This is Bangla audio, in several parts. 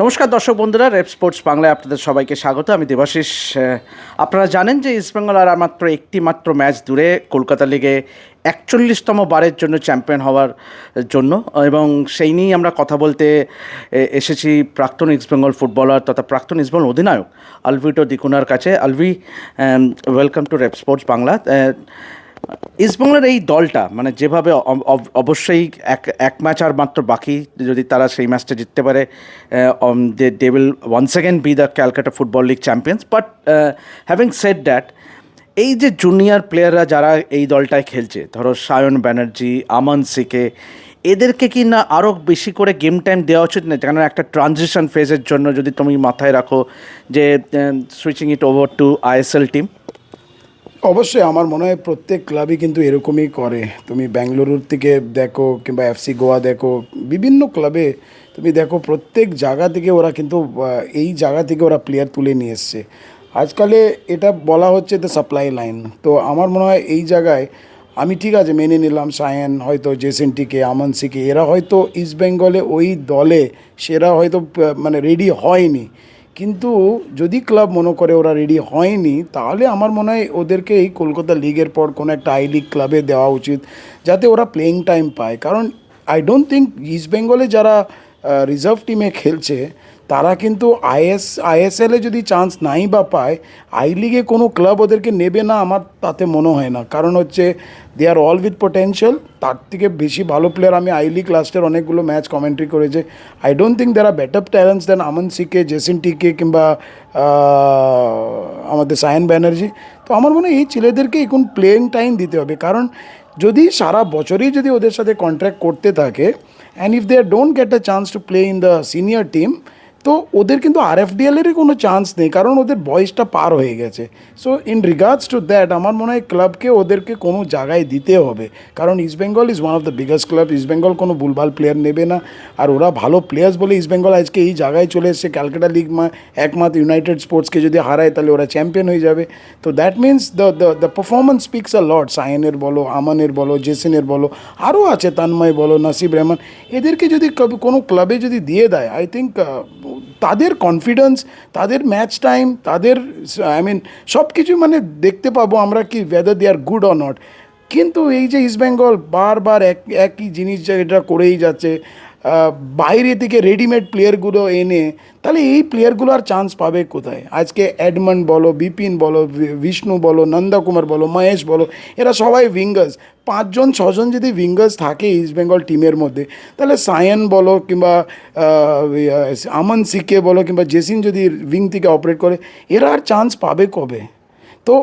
নমস্কার দর্শক বন্ধুরা, রেপ স্পোর্টস বাংলায় আপনাদের সবাইকে স্বাগত। আমি দেবাশিস আপনারা জানেন যে ইস্টবেঙ্গল আর মাত্র একটি মাত্র ম্যাচ দূরে কলকাতা লিগে একচল্লিশতম বারের জন্য চ্যাম্পিয়ন হওয়ার জন্য এবং সেই নিয়েই আমরা কথা বলতে এসেছি প্রাক্তন ইস্টবেঙ্গল ফুটবলার তথা প্রাক্তন ইস্টবেঙ্গল অধিনায়ক আলভিটো দিকুনার কাছে। Alvi welcome to Rev Sports Bangla. ইস্টবেঙ্গলের এই দলটা মানে যেভাবে অব- অব- অবশ্যই এক এক ম্যাচ আর মাত্র বাকি, যদি তারা সেই ম্যাচটা জিততে পারে they will one second be the Calcutta football league champions but having said that এই যে জুনিয়র প্লেয়াররা যারা এই দলটায় খেলছে, ধরো সায়ন ব্যানার্জি, আমান সিকে, এদেরকে কি না আরও বেশি করে গেম টাইম দেওয়া উচিত না? কেন একটা ট্রানজিশন ফেজের জন্য যদি তুমি মাথায় রাখো যে switching it over to ISL team অবশ্যই আমার মনে হয় প্রত্যেক ক্লাবই কিন্তু এরকমই করে। তুমি ব্যাঙ্গালুরুর থেকে দেখো কিংবা এফসি গোয়া দেখো, বিভিন্ন ক্লাবে তুমি দেখো প্রত্যেক জায়গা থেকে ওরা কিন্তু এই জায়গা থেকে ওরা প্লেয়ার তুলে নিয়ে এসছে। আজকালে এটা বলা হচ্ছে দ্য সাপ্লাই লাইন তো আমার মনে হয় এই জায়গায় আমি ঠিক আছে মেনে নিলাম সায়েন, হয়তো জেসেন্টিকে আমনসিকে এরা হয়তো ইস্ট বেঙ্গলে ওই দলে, সেরা হয়তো মানে রেডি হয়নি। কিন্তু যদি ক্লাব মনে করে ওরা রেডি হয়নি, তাহলে আমার মনে হয় ওদেরকে এই কলকাতা লিগের পর কোনো একটা আই লিগ ক্লাবে দেওয়া উচিত, যাতে ওরা প্লেইং টাইম পায়। কারণ আই ডোন্ট থিঙ্ক ইস্ট বেঙ্গলে যারা রিজার্ভ টিমে খেলছে, তারা কিন্তু আইএস আইএসএলে যদি চান্স নাই বা পায় আই লিগে কোনো ক্লাব ওদেরকে নেবে না আমার তাতে মনে হয় না। কারণ হচ্ছে they are all with potential তার থেকে বেশি ভালো প্লেয়ার আমি আই লিগ লাস্টের অনেকগুলো ম্যাচ কমেন্ট্রি করেছে। I don't think there are better talents than Aman C K Jesin টিকে কিংবা আমাদের সায়ন ব্যানার্জি তো আমার মনে হয় এই ছেলেদেরকে এখন প্লেয়িং টাইম দিতে হবে। কারণ যদি সারা বছরই যদি ওদের সাথে কন্ট্র্যাক্ট করতে থাকে and if they don't get a chance to play in the senior team তো ওদের কিন্তু আর এফ ডিএলেরই কোনো চান্স নেই, কারণ ওদের বয়সটা পার হয়ে গেছে। So in regards to that আমার মনে হয় ক্লাবকে ওদেরকে কোনো জায়গায় দিতে হবে। কারণ East Bengal is one of the biggest club East Bengal কোনো ভুলভাল প্লেয়ার নেবে না। আর ওরা ভালো প্লেয়ার্স বলে ইস্ট বেঙ্গল আজকে এই জায়গায় চলে এসছে। ক্যালকাটা লিগ মা, একমাত্র ইউনাইটেড স্পোর্টসকে যদি হারায়, তাহলে ওরা চ্যাম্পিয়ন হয়ে যাবে। তো that means the the the performance speaks a lot সায়েনের বলো আমানের বলো জেসিনের বলো, আরও আছে তান্ময় বলো নাসিব রহমান এদেরকে যদি কোনো ক্লাবে যদি দিয়ে দেয় আই থিঙ্ক তাদের কনফিডেন্স তাদের ম্যাচ টাইম তাদের আই মিন সব কিছু মানে দেখতে পাবো আমরা কি whether they are good or not কিন্তু এই যে ইস্ট বেঙ্গল বারবার এক, একই জিনিস যেটা করেই যাচ্ছে বাইরে থেকে রেডিমেড প্লেয়ারগুলো এনে, তাহলে এই প্লেয়ারগুলো আর চান্স পাবে কোথায়? আজকে অ্যাডমন্ড বলো বিপিন বলো বিষ্ণু বলো নন্দকুমার বলো মহেশ বলো, এরা সবাই উইঙ্গার্স পাঁচজন, ছজন যদি উইঙ্গার্স থাকে ইস্ট বেঙ্গল টিমের মধ্যে, তাহলে সায়ন বলো কিংবা আমন সিকে বলো কিংবা জেসিন যদি উইং থেকে অপারেট করে, এরা আর চান্স পাবে কবে? তো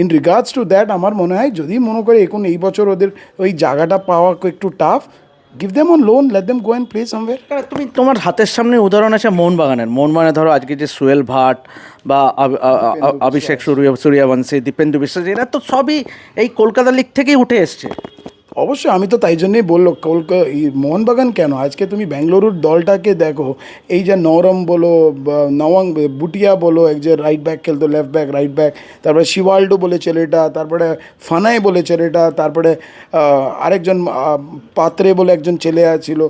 ইন রিগার্ডস টু দ্যাট আমার মনে হয় যদি মনে করে এখন এই বছর ওদের ওই জায়গাটা পাওয়া একটু tough give them on loan let them go and play somewhere তুমি তোমার হাতের সামনে উদাহরণ আছে মোহনবাগানের। মোহনবাগানে ধরো আজকে যে সুয়েল ভাট বা অভিষেক সূর্য সূর্যবংশী দীপেন্দু বিশ্বাস এরা তো সবই এই কলকাতা লিগ থেকেই উঠে এসছে। অবশ্যই, আমি তো তাই জন্যই বলল, কলকা মোহনবাগান কেন? আজকে তুমি ব্যাঙ্গালুরুর দলটাকে দেখো, এই যে নরম বলো নওয়াং, বুটিয়া বলো, এক যে রাইট ব্যাক খেলতো লেফট ব্যাক রাইট ব্যাক তারপরে শিওয়াল্ডো বলে ছেলেটা, তারপরে ফানাই বলে ছেলেটা, তারপরে আরেকজন পাত্রে বলে একজন ছেলে ছিল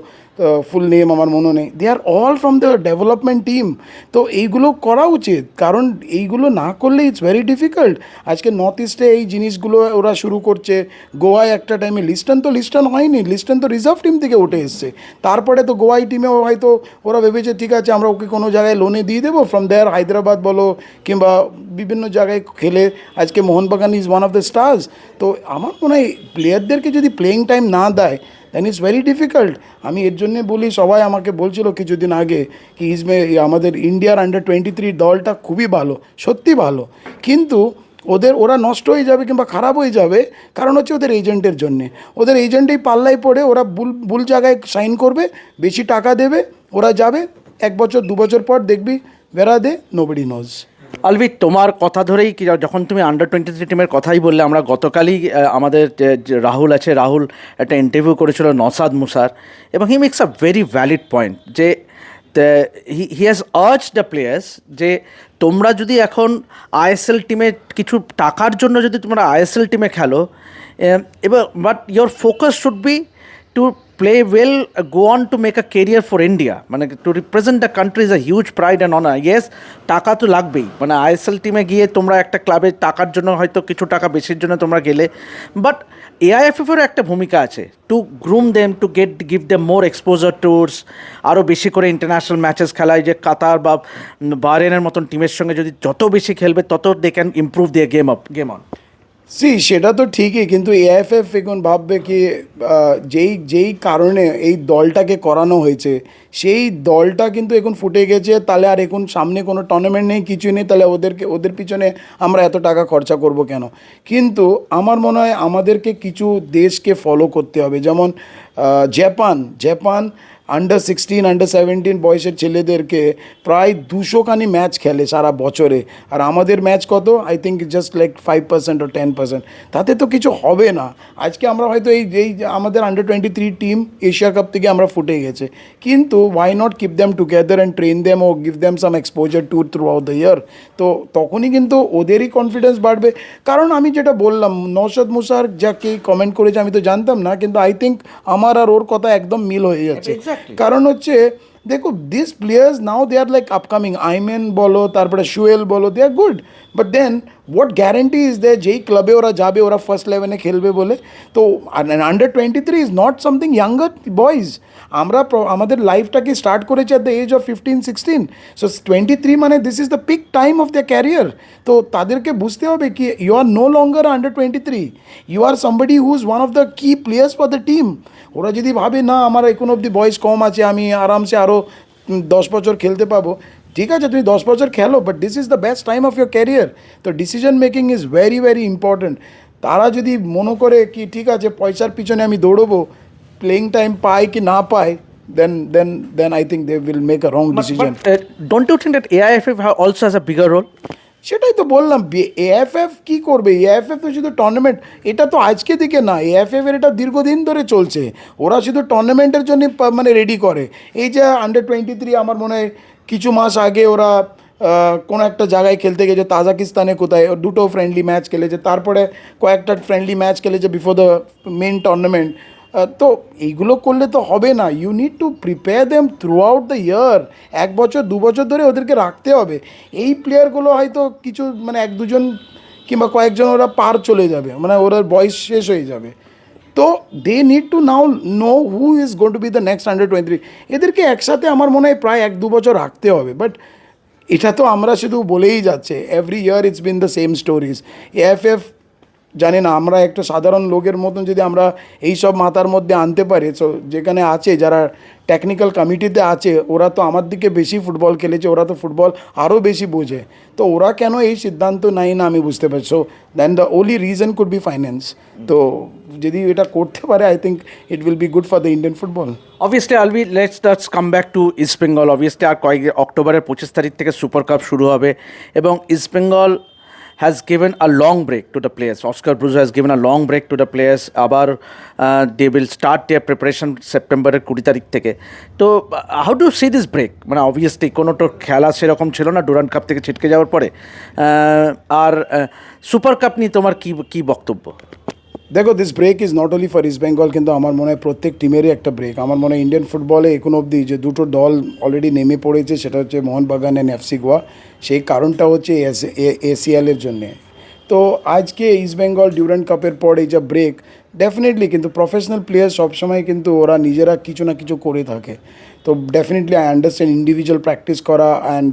ফুল নেম আমার মনে নেই। They are all from the development team তো এইগুলো করা উচিত। কারণ এইগুলো না করলে ইটস ভেরি ডিফিকাল্ট আজকে নর্থ ইস্টে এই জিনিসগুলো ওরা শুরু করছে। গোয়ায় একটা টাইমে লিস্টন তো লিস্টন হয়নি। লিস্টন তো রিজার্ভ টিম থেকে উঠে এসছে। তারপরে তো গোয়াই টিমেও হয়তো ওরা ভেবেছে, ঠিক আছে, আমরা ওকে কোনো জায়গায় লোনে দিয়ে দেবো? ফ্রম দেয়ার হায়দ্রাবাদ বলো কিংবা বিভিন্ন জায়গায় খেলে আজকে Mohun Bagan is one of the stars তো আমার মনে হয় প্লেয়ারদেরকে যদি প্লেইং টাইম না দেয় দেন ইটস ভেরি ডিফিকাল্ট আমি এর জন্যে বলি, সবাই আমাকে বলছিল কিছুদিন আগে কি ইজমে আমাদের ইন্ডিয়ার আন্ডার টোয়েন্টি থ্রি দলটা খুবই ভালো, সত্যি ভালো। কিন্তু ওদের, ওরা নষ্ট হয়ে যাবে কিংবা খারাপ হয়ে যাবে, কারণ হচ্ছে ওদের এজেন্টের জন্যে। ওদের এজেন্টেই পাল্লায় পড়ে, ওরা ভুল ভুল জায়গায় সাইন করবে, বেশি টাকা দেবে, ওরা যাবে, এক বছর, দু বছর পর দেখবি বেড়া দে নোবডি নোজ আলবি তোমার কথা ধরেই কি, যখন তুমি আন্ডার টোয়েন্টি থ্রি টিমের কথাই বললে, আমরা গতকালই আমাদের রাহুল আছে, রাহুল একটা ইন্টারভিউ করেছিল নসাদ মুসার, এবং he makes a very valid point যে he has urge the players যে, তোমরা যদি এখন আইএসএল টিমে কিছু টাকার জন্য যদি তোমরা আইএসএল টিমে খেলো এবার but your focus should be to play well go on to make a career for India মানে to represent the country is a huge pride and honour yes টাকা তো লাগবেই। মানে আইএসএল টিমে গিয়ে তোমরা একটা ক্লাবের টাকার জন্য হয়তো কিছু টাকা বেশির জন্য তোমরা গেলে। বাট এআইএফএফেরও একটা ভূমিকা আছে। To groom them to get give them more exposure tours আরও বেশি করে ইন্টারন্যাশনাল ম্যাচেস খেলায় যে কাতার বা বারেনের মতন টিমের সঙ্গে যদি যত বেশি খেলবে, তত দে ক্যান ইমপ্রুভ দিয়ে গেম আপ গেম অন সি সেটা তো ঠিকই, কিন্তু এএফএফ এখন ভাববে কি যেই যেই কারণে এই দলটাকে করানো হয়েছে, সেই দলটা কিন্তু এখন ফুটে গেছে, তাহলে আর এখন সামনে কোনো টুর্নামেন্ট নেই, কিছুই নেই, তাহলে ওদেরকে, ওদের পিছনে আমরা এত টাকা খরচা করব কেন? কিন্তু আমার মনে হয় আমাদেরকে কিছু দেশকে ফলো করতে হবে, যেমন Japan Japan under sixteen under seventeen বয়সের ছেলেদেরকে প্রায় দুশোখানি ম্যাচ খেলে সারা বছরে। আর আমাদের ম্যাচ কত? I think just like five percent O ten percent তাতে তো কিছু হবে না। আজকে আমরা হয়তো এই এই আমাদের under twenty three team Asia cup থেকে আমরা ফুটে গেছে। কিন্তু why not keep them together and train them O give them some exposure tour throughout the year তো তখনই কিন্তু ওদেরই কনফিডেন্স বাড়বে। কারণ আমি যেটা বললাম নৌশদ মুসার যাকে কমেন্ট করেছে আমি তো জানতাম না, কিন্তু আই থিঙ্ক আমার আর ওর কথা একদম মিল হয়ে যাচ্ছে. কারণ হচ্ছে, দেখো this players now they are like upcoming Aimen বলো, তারপরে শুয়েল বলো they are good but then what guarantee is they যেই ক্লাবে ওরা যাবে, ওরা ফার্স্ট ইলেভেনে খেলবে বলে। তো under twenty three is not something younger boys আমরা আমাদের লাইফটাকে স্টার্ট করেছি at the age of fifteen sixteen so twenty three মানে this is the peak time of the career তো, তাদেরকে বুঝতে হবে কি you are no longer under twenty three you are somebody who is one of the key players for the team ওরা যদি ভাবে, না, আমার এখন অবধি বয়স কম আছে, আমি আরামসে আরও দশ বছর খেলতে পাবো ঠিক আছে তুমি দশ বছর খেলো but this is the best time of your career তো decision making is very very important তারা যদি মনে করে কি ঠিক আছে পয়সার পিছনে আমি দৌড়বো প্লেইং টাইম পাই কি না পাই then then then I think they will make a wrong decision don't you think that AIFF also has a bigger role সেটাই তো বললাম এএফএফ কি করবে? এএফএফ তো শুধু টুর্নামেন্ট এটা তো আজকে দিকে না এএফএফ এর এটা দীর্ঘদিন ধরে চলছে। ওরা শুধু টুর্নামেন্টের জন্য মানে রেডি করে। এই যে আন্ডার টোয়েন্টি থ্রি আমার মনে হয় কিছু মাস আগে ওরা কোনো একটা জায়গায় খেলতে গেছে তাজাকিস্তানে কোথায় দুটো ফ্রেন্ডলি ম্যাচ খেলেছে, তারপরে কয়েকটা ফ্রেন্ডলি ম্যাচ খেলেছে বিফোর দ্য মেন টুর্নামেন্ট তো এইগুলো করলে তো হবে না। You need to prepare them throughout the year এক বছর, দু বছর ধরে ওদেরকে রাখতে হবে। এই প্লেয়ারগুলো হয়তো কিছু মানে এক দুজন কিংবা কয়েকজন ওরা পার চলে যাবে। মানে ওরা বয়স শেষ হয়ে যাবে। তো they need to now know who is going to be the next hundred twenty এদেরকে একসাথে আমার মনে হয় প্রায় এক দু বছর রাখতে হবে বাট এটা তো আমরা শুধু বলেই যাচ্ছে every year it's been the same stories F F জানি না, আমরা একটা সাধারণ লোকের মতন যদি আমরা এই সব মাথার মধ্যে আনতে পারি সো যেখানে আছে, যারা টেকনিক্যাল কমিটিতে আছে, ওরা তো আমার দিকে বেশি ফুটবল খেলেছে, ওরা তো ফুটবল আরও বেশি বোঝে। তো ওরা কেন এই সিদ্ধান্ত নেয় না, আমি বুঝতে পারছি। So then the only reason could be finance তো যদি এটা করতে পারে I think it will be good for the Indian football obviously Alvi let's touch come back to East Bengal obviously আর কয়েক, অক্টোবরের পঁচিশ তারিখ থেকে সুপার কাপ শুরু হবে এবং East Bengal has given a long break to the players Oscar Bruzon has given a long break to the players আবার they will start their preparation সেপ্টেম্বরের কুড়ি তারিখ থেকে। তো how do see this break মানে অবভিয়াসলি কোনো তো খেলা সেরকম ছিল না ডুরান্ড কাপ থেকে ছিটকে যাওয়ার পরে। আহ, আর সুপার কাপ নিয়ে তোমার কী কী বক্তব্য? দেখো this break is not only for East Bengal কিন্তু আমার মনে হয় প্রত্যেক টিমেরই একটা ব্রেক আমার মনে হয় ইন্ডিয়ান ফুটবলে এখন অবধি যে দুটো দল অলরেডি নেমে পড়েছে, সেটা হচ্ছে মোহনবাগান অ্যান্ড এফসি গোয়া। সেই কারণটা হচ্ছে এসিএলের জন্যে। তো আজকে ইস্ট বেঙ্গল ডিউরেন্ট কাপের পর এই যে ব্রেক ডেফিনেটলি কিন্তু প্রফেশনাল প্লেয়ার সবসময় কিন্তু ওরা নিজেরা কিছু না কিছু করে থাকে। তো definitely I understand individual practice করা অ্যান্ড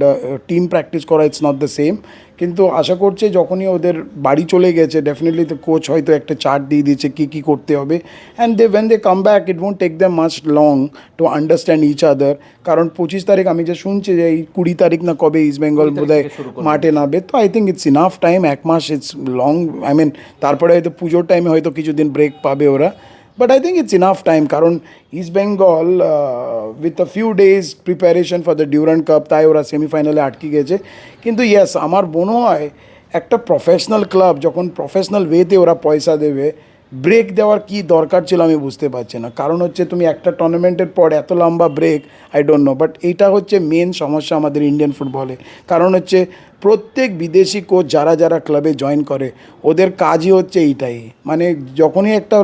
টিম প্র্যাকটিস করা ইটস নট দ্য সেম কিন্তু আশা করছে যখনই ওদের বাড়ি চলে গেছে ডেফিনেটলি তো কোচ হয়তো একটা চার্ট দিয়ে দিয়েছে কী কী করতে হবে। And they when they come back it won't take the much long to understand each other কারণ পঁচিশ তারিখ আমি যে শুনছি যে এই কুড়ি তারিখ না কবে ইস্ট বেঙ্গল বোধহয় মাঠে নামবে। তো I think it's enough time এক মাস ইটস লং আই মিন তারপরে হয়তো পুজোর টাইমে হয়তো কিছুদিন ব্রেক পাবে ওরা। But I think it's enough time কারণ East Bengal with a few days preparation for the Durand cup তাই ওরা সেমিফাইনালে আটকে গেছে। কিন্তু ইয়েস আমার মনে হয় একটা প্রফেশনাল ক্লাব যখন প্রফেশনাল ওয়েতে ওরা পয়সা দেবে ব্রেক দেওয়ার কি দরকার ছিল আমি বুঝতে পারছি না। কারণ হচ্ছে তুমি একটা টুর্নামেন্টের পর এত লম্বা break I don't know but এইটা হচ্ছে মেন সমস্যা আমাদের ইন্ডিয়ান ফুটবলে কারণ হচ্ছে প্রত্যেক বিদেশি কোচ যারা যারা ক্লাবে জয়েন করে, ওদের কাজই হচ্ছে এইটাই। মানে যখনই একটা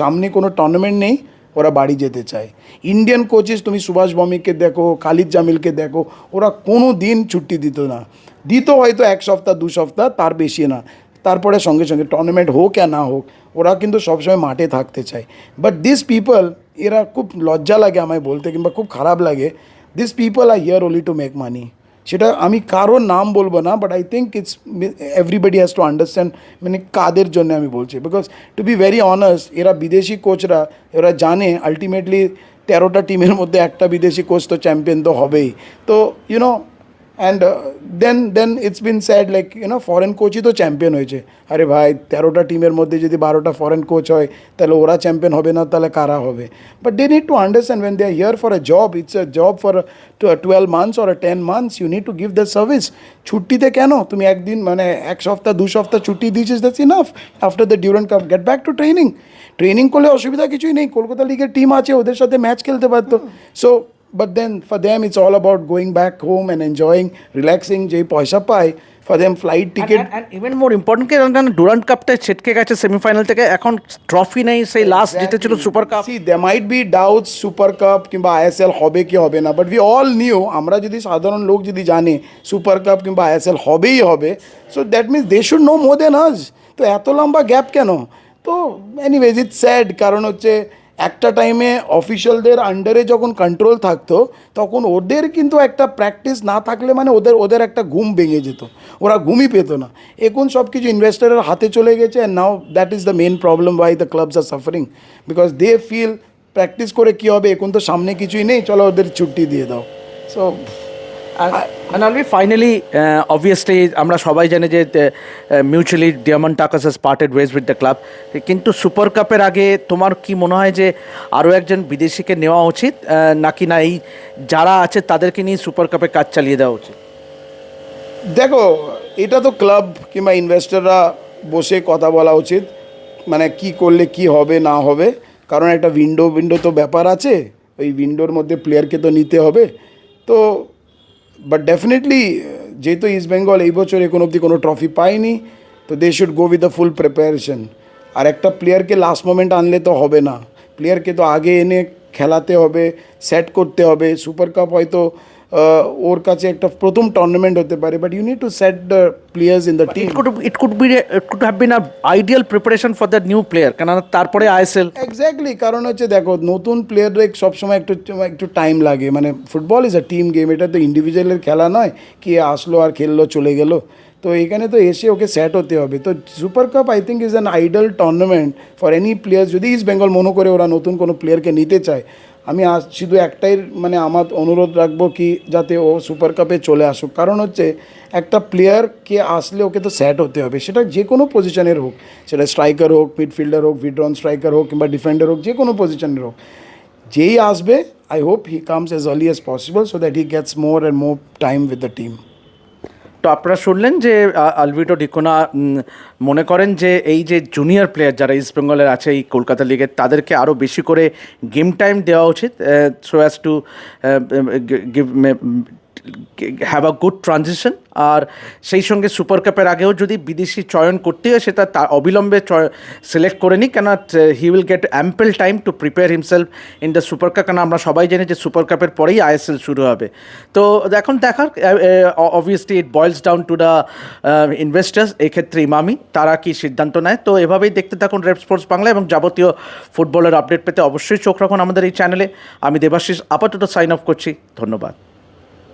সামনে কোনো টুর্নামেন্ট নেই, ওরা বাড়ি যেতে চায়। ইন্ডিয়ান কোচেস তুমি সুভাষ ভৌমিককে দেখো, খালিদ জামিলকে দেখো, ওরা কোনো দিন ছুটি দিত না। দিত হয়তো এক সপ্তাহ, দু সপ্তাহ, তার বেশি না। তারপরে সঙ্গে সঙ্গে টুর্নামেন্ট হোক আর না হোক, ওরা কিন্তু সবসময় মাঠে থাকতে চায়। বাট দিস পিপল এরা খুব লজ্জা লাগে আমায় বলতে কিংবা খুব খারাপ লাগে। This people are here only to make money সেটা আমি কারোর নাম বলব না but I think it's everybody has to understand মানে কাদের জন্য আমি বলছি। Because to be very honest এরা বিদেশি কোচরা এরা জানে আলটিমেটলি তেরোটা টিমের মধ্যে একটা বিদেশি কোচ তো চ্যাম্পিয়ন তো হবেই। তো you know and then then it's been sad like you know foreign কোচই তো চ্যাম্পিয়ন হয়েছে। আরে ভাই, তেরোটা টিমের মধ্যে যদি বারোটা ফরেন কোচ হয়, তাহলে ওরা চ্যাম্পিয়ন হবে না, তাহলে কারা হবে? But they need to understand when they are here for a job it's a job for twelve months or ten months you need to give the service ছুটিতে কেন? তুমি একদিন মানে এক সপ্তাহ, দু সপ্তাহ ছুটি দিয়েছিস that's enough after the Durand cup get back to training training করলে অসুবিধা কিছুই নেই, কলকাতা লিগের টিম আছে, ওদের সাথে ম্যাচ খেলতে পারতো। So but then for them it's all about going back home and enjoying relaxing. যে পয়সা পায় for them flight ticket even more important কি ডুরান্ট কাপটা ছিটকে গেছে সেমিফাইনাল থেকে। এখন ট্রফি নেই সেই লাস্ট জিতেছিল super cup see they might be doubts super cup কিংবা আইএসএল হবে কি হবে না বাট উই অল নিউ আমরা যদি সাধারণ লোক যদি জানে সুপার কাপ কিংবা আইএসএল হবেই হবে। So that means they should know more than আজ তো এত লম্বা গ্যাপ কেন? তো এনিওয়েজ ইটস স্যাড কারণ হচ্ছে একটা টাইমে অফিসিয়ালদের আন্ডারে যখন কন্ট্রোল থাকতো, তখন ওদের কিন্তু একটা প্র্যাকটিস না থাকলে মানে ওদের ওদের একটা ঘুম ভেঙে যেত। ওরা ঘুমই পেত না। এখন সব কিছু ইনভেস্টারের হাতে চলে গেছে and now that is the main problem why the clubs are suffering because they feel practice করে কী হবে, এখন তো সামনে কিছুই নেই, চলো ওদের ছুটি দিয়ে দাও। So Alvi finally obviously uh, আমরা সবাই জানি যে uh, mutually Diamantakos has parted ways with the club কিন্তু সুপার কাপের আগে তোমার কি মনে হয় যে আরও একজন বিদেশিকে নেওয়া উচিত? নাকি না এই যারা আছে তাদেরকে নিয়ে সুপার কাপে কাজ চালিয়ে দেওয়া উচিত? দেখো এটা তো ক্লাব কিংবা ইনভেস্টররা বসে কথা বলা উচিত। মানে কি করলে কি হবে না হবে। কারণ একটা উইন্ডো উইন্ডো তো ব্যাপার আছে। ওই উইন্ডোর মধ্যে প্লেয়ারকে তো নিতে হবে। তো বাট ডেফিনেটলি যেহেতু ইস্ট বেঙ্গল এই বছর এখন অবধি কোনো ট্রফি পায়নি, তো they should go with the full preparation আর একটা প্লেয়ারকে লাস্ট মোমেন্ট আনলে তো হবে না। প্লেয়ারকে তো আগে এনে খেলাতে হবে সেট করতে হবে। সুপার কাপ হয়তো ওর কাছে একটা প্রথম টুর্নামেন্ট হতে পারে but you need to set the players in the team it could it could be it could have been a ideal preparation for the new player কেননা তারপরে আইএসএল এক্স্যাক্টলি কারণ হচ্ছে দেখো নতুন প্লেয়ারদের সবসময় একটু একটু টাইম লাগে। মানে football is a team game এটা তো ইন্ডিভিজুয়ালের খেলা নয় কি আসলো আর খেললো চলে গেল। তো এখানে তো এসে ওকে সেট হতে হবে। তো super cup I think is an ideal tournament for any player যদি ইস্ট বেঙ্গল মনে করে ওরা নতুন কোনো প্লেয়ারকে নিতে চায় আমি আজ শুধু একটাই মানে আমার অনুরোধ রাখব কি যাতে ও সুপার কাপে চলে আসুক। কারণ হচ্ছে একটা প্লেয়ারকে আসলে ওকে তো সেট হতে হবে। সেটা যে কোনো পজিশনের হোক। সেটা স্ট্রাইকার হোক মিডফিল্ডার হোক ভিড্রন স্ট্রাইকার হোক কিংবা ডিফেন্ডার হোক, যে কোনো পজিশনের হোক। যেই আসবে I hope he comes as early as possible so that he gets more and more time with the team তো আপনারা শুনলেন যে আলভিটো ডিকোনা মনে করেন যে, এই যে জুনিয়র প্লেয়ার যারা ইস্ট বেঙ্গলের আছে এই কলকাতা লিগের তাদেরকে আরও বেশি করে গেম টাইম দেওয়া উচিত so as to give have a good transition আর সেই সঙ্গে সুপার কাপের আগেও যদি বিদেশি চয়ন করতে হয়, সেটা তা অবিলম্বে সিলেক্ট করে নিই কেন he will get ample time to prepare himself in the super cup কেন আমরা সবাই জানি যে সুপার কাপের পরেই আইএসএল শুরু হবে। তো এখন দেখার obviously it boils down to the investors এক্ষেত্রে ইমামি, তারা কি সিদ্ধান্ত নেয়? তো এভাবেই দেখতে থাকুন রেড স্পোর্টস বাংলা এবং যাবতীয় ফুটবলের আপডেট পেতে অবশ্যই চোখ রাখুন আমাদের এই চ্যানেলে আমি দেবাশিস, আপাতত সাইন অফ করছি। ধন্যবাদ।